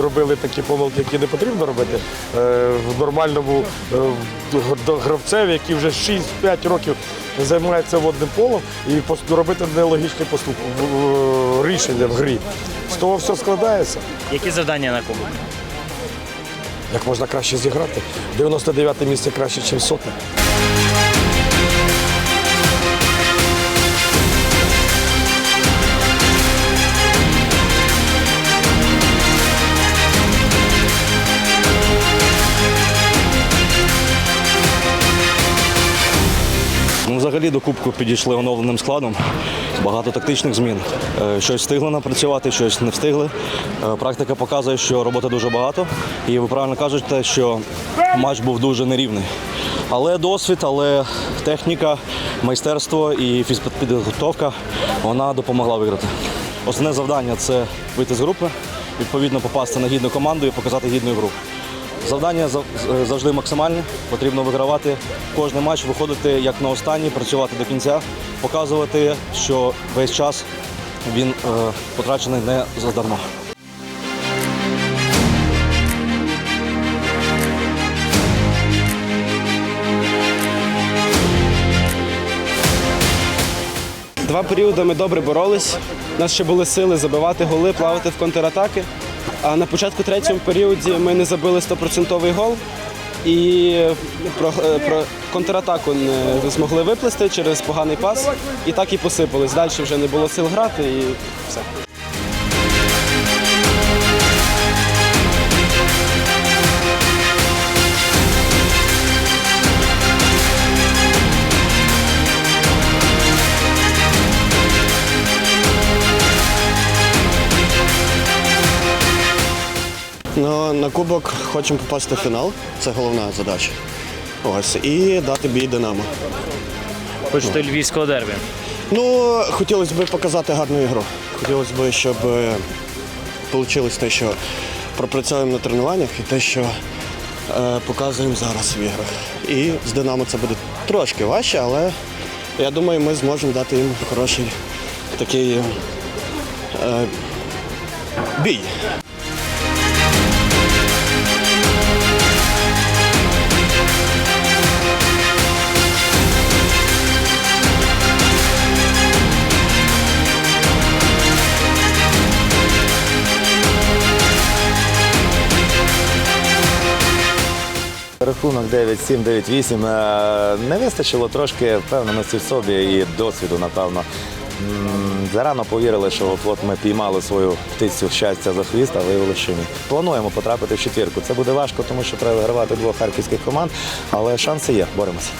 робили такі помилки, які не потрібно робити е, в нормальному е, гравцеві, який вже 6-5 років займається водним полом, і робити нелогічні поступ... рішення в грі. З того все складається. Які завдання на кубок? Як можна краще зіграти? 99 місце краще, ніж соте. Ми взагалі до кубку підійшли оновленим складом. Багато тактичних змін. Е, Щось встигли напрацювати, щось не встигли. Е, Практика показує, що роботи дуже багато. І ви правильно кажете, що матч був дуже нерівний. Але досвід, але техніка, майстерство і фізпідготовка вона допомогла виграти. Основне завдання це вийти з групи, відповідно попасти на гідну команду і показати гідну гру. Завдання зав- завжди максимальне. Потрібно вигравати кожен матч, виходити як на останній, працювати до кінця, показувати, що весь час він е, потрачений не задарма. Два періоди ми добре боролись. У нас ще були сили забивати голи, плавати в контратаки. А на початку третього періоді ми не забили 100% гол і про, е, про контратаку не змогли виплести через поганий пас. І так і посипались. Далі вже не було сил грати і все. Ну, на кубок хочемо попасти в фінал. Це головна задача. Ось. І дати бій Динамо. Хочете львівського дербі? Ну, хотілося б показати гарну ігру. Хотілося б, щоб вийшло те, що пропрацьовуємо на тренуваннях і те, що е, показуємо зараз в іграх. І з Динамо це буде трошки важче, але я думаю, ми зможемо дати їм хороший такий е, бій. Рахунок 9-7, 9-8. Е, Не вистачило трошки впевненості в собі і досвіду, напевно. Зарано повірили, що от, ми піймали свою птицю щастя за хвіст, а виявилося, що ні. Плануємо потрапити в четвірку. Це буде важко, тому що треба вигравати двох харківських команд, але шанси є, боремося.